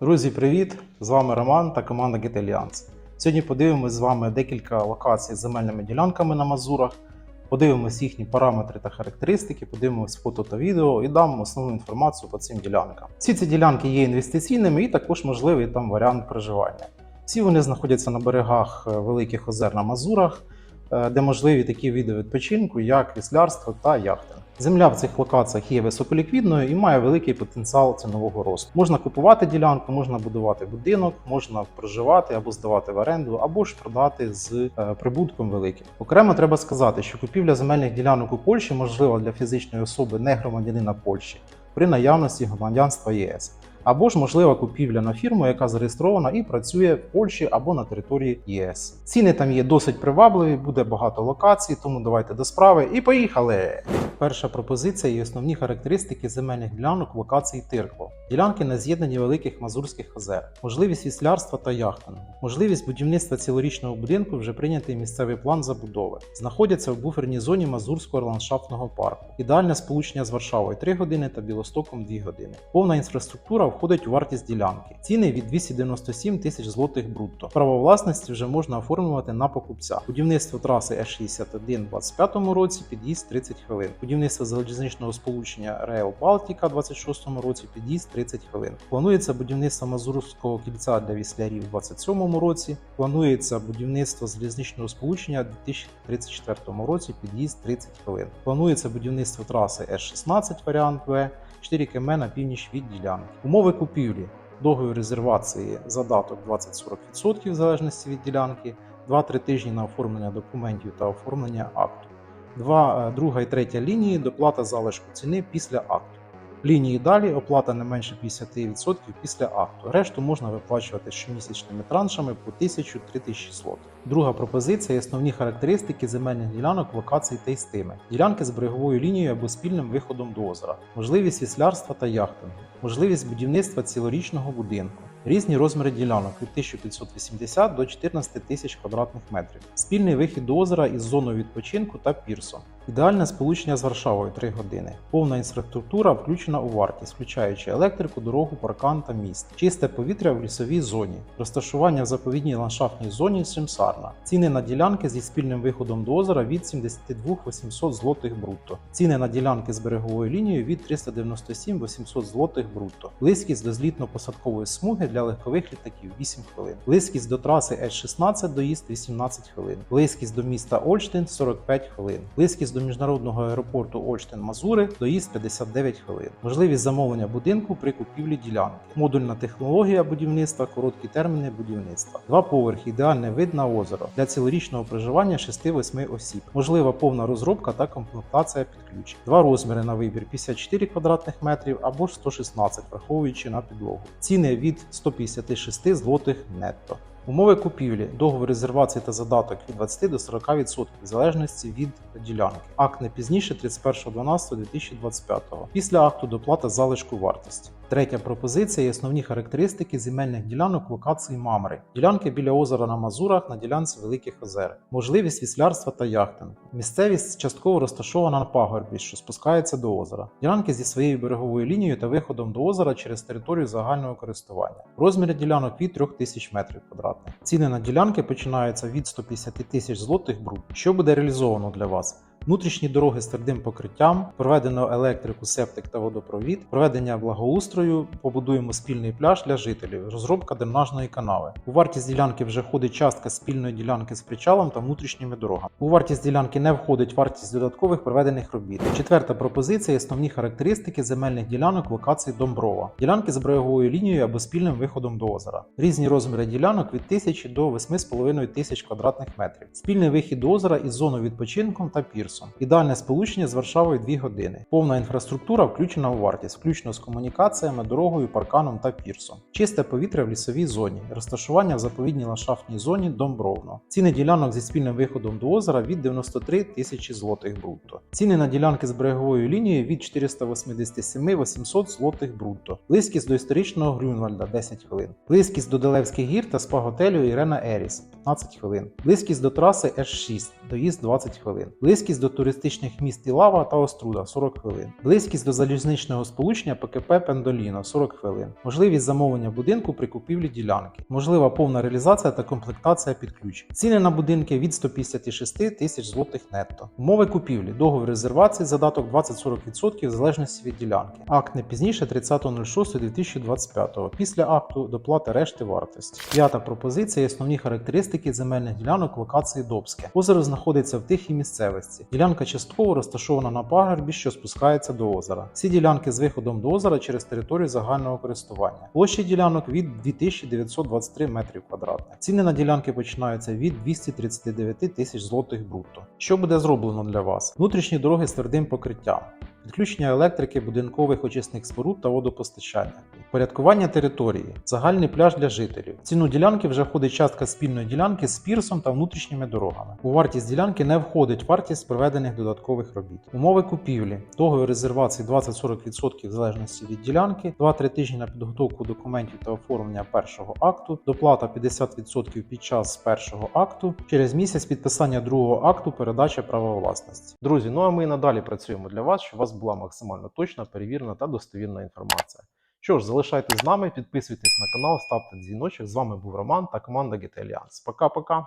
Друзі, привіт! З вами Роман та команда GetAlliance. Сьогодні подивимось з вами декілька локацій з земельними ділянками на Мазурах, подивимось їхні параметри та характеристики, подивимось фото та відео і дам основну інформацію по цим ділянкам. Всі ці ділянки є інвестиційними і також можливий там варіант проживання. Всі вони знаходяться на берегах е, великих озер на Мазурах, е, де можливі такі види відпочинку, як віслярство та яхтинг. Земля в цих локаціях є високоліквідною і має великий потенціал цінового росту. Можна купувати ділянку, можна будувати будинок, можна проживати або здавати в оренду, або ж продати з е, прибутком великим. Окремо треба сказати, що купівля земельних ділянок у Польщі можлива для фізичної особи не громадянина Польщі при наявності громадянства ЄС. Або ж можлива купівля на фірму, яка зареєстрована і працює в Польщі або на території ЄС. Ціни там є досить привабливі, буде багато локацій, тому давайте до справи і поїхали! Перша пропозиція і основні характеристики земельних ділянок в локації Тиркво. Ділянки на з'єднанні великих мазурських озер, можливість віслярства та яхтингу, можливість будівництва цілорічного будинку вже прийнятий місцевий план забудови. Знаходяться в буферній зоні Мазурського ландшафтного парку. Ідеальне сполучення з Варшавою 3 години та Білостоком 2 години. Повна інфраструктура входить у вартість ділянки. Ціни від 297 тисяч злотих брутто. Право власності вже можна оформлювати на покупця. Будівництво траси С61 у 2025 році під'їзд 30 хвилин. Будівництво залізничного сполучення Rail Baltica у 26 році під'їзд 30 хвилин. Планується будівництво Мазурського кільця для віслярів у 27 році. Планується будівництво залізничного сполучення у 2034 році під'їзд 30 хвилин. Планується будівництво траси С16 варіант В 4 км на північ від ділянки. Умови купівлі. Договір резервації задаток 20-40% в залежності від ділянки, 2-3 тижні на оформлення документів та оформлення акту. Два, е, друга і третя лінії доплата залишку ціни після акту. Лінії далі оплата не менше 50% після акту. Решту можна виплачувати щомісячними траншами по 1000-3000 злотих. Друга пропозиція основні характеристики земельних ділянок локацій та істими. Ділянки з береговою лінією або спільним виходом до озера, можливість віслярства та яхтингу, можливість будівництва цілорічного будинку. Різні розміри ділянок від 1580 до 14 тисяч квадратних метрів. Спільний вихід до озера із зоною відпочинку та пірсом. Ідеальне сполучення з Варшавою 3 години. Повна інфраструктура включена у вартість, включаючи електрику, дорогу, паркан та міст. Чисте повітря в лісовій зоні. Розташування в заповідній ландшафтній зоні Шимсарна. Ціни на ділянки зі спільним виходом до озера від 72 800 злотих брутто. Ціни на ділянки з береговою лінією від 397 800 злотих брутто. Близькість до злітно-посадкової смуги для легкових літаків 8 хвилин. Близькість до траси С-16 доїзд 18 хвилин. Близькість до міста Ольштин 45 хвилин. Близькість до міжнародного аеропорту Ольштин-Мазури доїзд 59 хвилин. Можливість замовлення будинку при купівлі ділянки. Модульна технологія будівництва, короткі терміни будівництва. Два поверхи, ідеальний вид на озеро для цілорічного проживання 6-8 осіб. Можлива повна розробка та комплектація під ключ. Два розміри на вибір 54 квадратних метрів або ж 116, враховуючи на підлогу. Ціни від 156 злотих нетто. Умови купівлі, договір резервації та задаток від 20 до 40% в залежності від ділянки. Акт не пізніше 31.12.2025. Після акту доплата залишку вартості. Третя пропозиція і основні характеристики земельних ділянок локації Мамри. Ділянки біля озера на Мазурах на ділянці Великих Озер. Можливість віслярства та яхтингу. Місцевість частково розташована на пагорбі, що спускається до озера. Ділянки зі своєю береговою лінією та виходом до озера через територію загального користування. Розміри ділянок від 3000 метрів квадратних. Ціни на ділянки починаються від 150 тисяч злотих брут. Що буде реалізовано для вас? Внутрішні дороги з твердим покриттям, проведено електрику, септик та водопровід, проведення благоустрою, побудуємо спільний пляж для жителів, розробка дренажної канави. У вартість ділянки вже входить частка спільної ділянки з причалом та внутрішніми дорогами. У вартість ділянки не входить вартість додаткових проведених робіт. Четверта пропозиція основні характеристики земельних ділянок локації Домброва. Ділянки з береговою лінією або спільним виходом до озера. Різні розміри ділянок від 1000 до 8,5 тисяч квадратних метрів. Спільний вихід до озера із зоною відпочинком та пірсом. Ідеальне сполучення з Варшавою 2 години. Повна інфраструктура включена у вартість, включно з комунікаціями, дорогою, парканом та пірсом. Чисте повітря в лісовій зоні. Розташування в заповідній ландшафтній зоні Домбровно. Ціни ділянок зі спільним виходом до озера від 93 тисячі злотих брутто. Ціни на ділянки з береговою лінією від 487 800 злотих брутто. Близькість до історичного Грюнвальда 10 хвилин. Близькість до Делевських гір та спа-готелю Ірена Еріс 15 хвилин. Близькість до траси С6 доїзд 20 хвилин. Близькість до туристичних міст Ілава та Оструда 40 хвилин. Близькість до залізничного сполучення ПКП Пендоліно 40 хвилин. Можливість замовлення будинку при купівлі ділянки. Можлива повна реалізація та комплектація під ключ. Ціни на будинки від 156 тисяч злотих нетто. Умови купівлі. Договір резервації задаток 20-40% в залежності від ділянки. Акт не пізніше 30.06.2025. Після акту доплата решти вартості. П'ята пропозиція. Основні характеристики земельних ділянок локації Добське. Озеро знаходиться в тихій місцевості. Ділянка частково розташована на пагорбі, що спускається до озера. Всі ділянки з виходом до озера через територію загального користування. Площі ділянок від 2923 метрів квадратних. Ціни на ділянки починаються від 239 тисяч злотих брутто. Що буде зроблено для вас? Внутрішні дороги з твердим покриттям. Підключення електрики, будинкових очисних споруд та водопостачання, порядкування території, загальний пляж для жителів. В ціну ділянки вже входить частка спільної ділянки з пірсом та внутрішніми дорогами. У вартість ділянки не входить вартість проведених додаткових робіт. Умови купівлі, договір резервації 20-40% в залежності від ділянки, 2-3 тижні на підготовку документів та оформлення першого акту, доплата 50% під час першого акту, через місяць підписання другого акту передача права власності. Друзі, ну а ми надалі працюємо для вас, щоб у вас була максимально точна, перевірена та достовірна інформація. Що ж, залишайтесь з нами, підписуйтесь на канал, ставте дзвіночок. З вами був Роман та команда GT Alliance. Пока-пока.